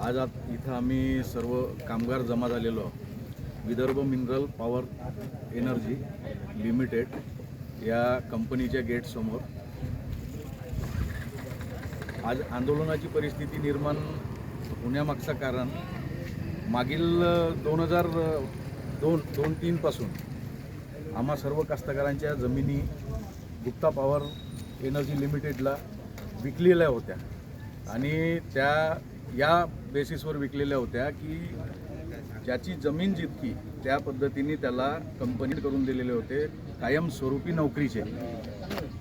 आज आत इथं आम्ही सर्व कामगार जमा झालेलो आहोत. Vidarbha mineral power energy limited या कंपनीच्या गेटसमोर आज आंदोलनाची परिस्थिती निर्माण होण्यामागचं कारण मागील दोन हजार दोन दोन तीनपासून आम्हा सर्व कास्तकारांच्या जमिनी गुप्ता पॉवर एनर्जी लिमिटेडला विकलेल्या होत्या. आणि त्या या बेसिसवर विकलेल्या होत्या की ज्याची जमीन जितकी त्या पद्धतीने त्याला कंपनी करून दिलेले होते कायमस्वरूपी नोकरीचे.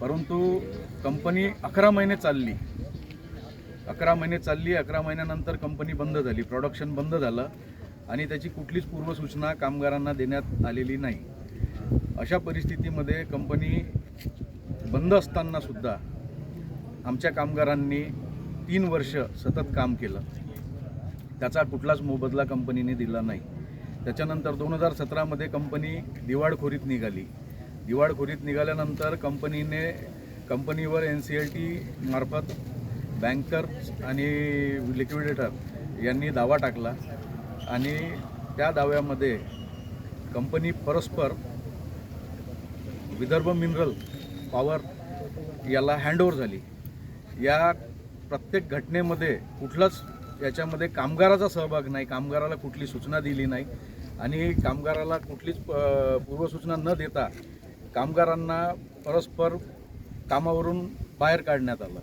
परंतु कंपनी अकरा महिने चालली. अकरा महिने चालली अकरा महिन्यानंतर कंपनी बंद झाली प्रोडक्शन बंद झालं आणि त्याची कुठलीच पूर्वसूचना कामगारांना देण्यात आलेली नाही. अशा परिस्थितीमध्ये कंपनी बंद असतानासुद्धा आमच्या कामगारांनी तीन वर्ष सतत काम केलं. त्याचा कुठलाच मोबदला कंपनीने दिला नाही. त्याच्यानंतर दोन हजार सतरामध्ये कंपनी दिवाळखोरीत निघाली. दिवाळखोरीत निघाल्यानंतर कंपनीने कंपनीवर एन सी एल टी मार्फत बँकर्स आणि लिक्विडेटर यांनी दावा टाकला आणि त्या दाव्यामध्ये कंपनी परस्पर विदर्भ मिनरल पॉवर याला हँडओव्हर झाली. या प्रत्येक घटनेमध्ये कुठलाच याच्यामध्ये कामगाराचा सहभाग नाही कामगाराला कुठली सूचना दिली नाही आणि कामगाराला कुठलीच प- पूर्वसूचना न देता कामगारांना परस्पर कामावरून बाहेर काढण्यात आलं.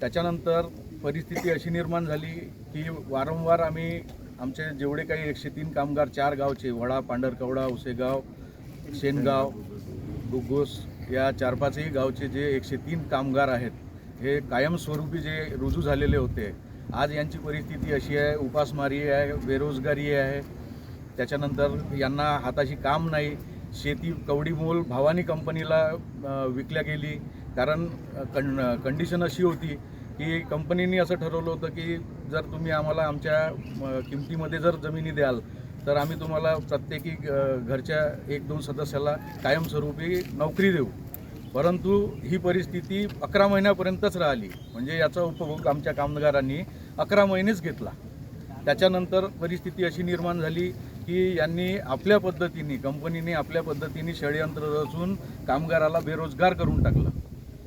त्याच्यानंतर परिस्थिती अशी निर्माण झाली की वारंवार आम्ही आमचे जेवढे काही एकशे तीन कामगार चार गावचे वडा पांढरकवडा उसेगाव शेनगाव गुग्गोस या चार पाचही गावचे जे एकशे तीन कामगार आहेत हे कायमस्वरूपी जे रुजू झालेले होते आज यांची परिस्थिती अशी आहे उपासमारी आहे बेरोजगारी आहे. त्याच्यानंतर यांना हाताशी काम नाही शेती कवडीमोल भावानी कंपनीला विकल्या गेली. कारण कं कंडिशन अशी होती की कंपनीने असं ठरवलं होतं की जर तुम्ही आम्हाला आमच्या किमतीमध्ये जर जमिनी द्याल तर आम्ही तुम्हाला प्रत्येकी घरच्या एक दोन सदस्याला कायमस्वरूपी नोकरी देऊ. परंतु ही परिस्थिती अकरा महिन्यापर्यंतच राहिली. म्हणजे याचा उपभोग आमच्या कामगारांनी अकरा महिनेच घेतला. त्याच्यानंतर परिस्थिती अशी निर्माण झाली की यांनी आपल्या पद्धतीने कंपनीने आपल्या पद्धतीने षडयंत्र रचून कामगाराला बेरोजगार करून टाकलं.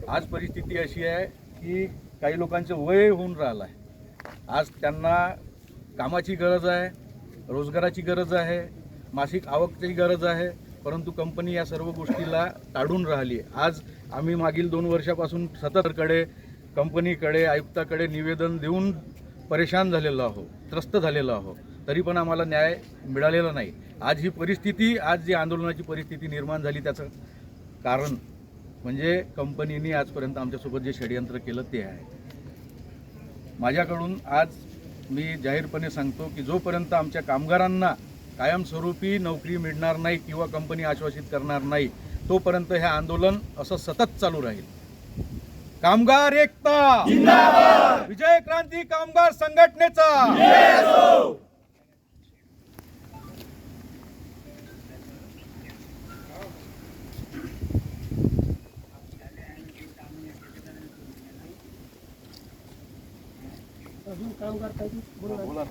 आज परिस्थिती अशी आहे की काही लोकांचं वय होऊन राहिलं आहे आज त्यांना कामाची गरज आहे रोजगाराची गरज आहे मासिक आवकची गरज आहे. परंतु कंपनी या सर्व गोष्टीला ताडून राहिली. आज आम्ही मागील दोन वर्षापासून सततकडे कंपनीकडे आयुक्ताकडे निवेदन देऊन परेशान झालेलो आहो त्रस्त झालेलो आहो तरी पण आम्हाला न्याय मिळालेला नाही. आज ही परिस्थिती आज जी आंदोलनाची परिस्थिती निर्माण झाली त्याचं कारण म्हणजे कंपनीने आजपर्यंत आमच्यासोबत जे षडयंत्र केलं ते आहे. माझ्याकडून आज मी जाहीरपणे सांगतो की जोपर्यंत आमच्या कामगारांना कायमस्वरूपी नोकरी मिळणार नाही किंवा कंपनी आश्वासित करणार नाही तोपर्यंत हे आंदोलन असं सतत चालू राहील. कामगार एकता! विजय क्रांती कामगार संघटनेचा! कामगार काही बोला बोला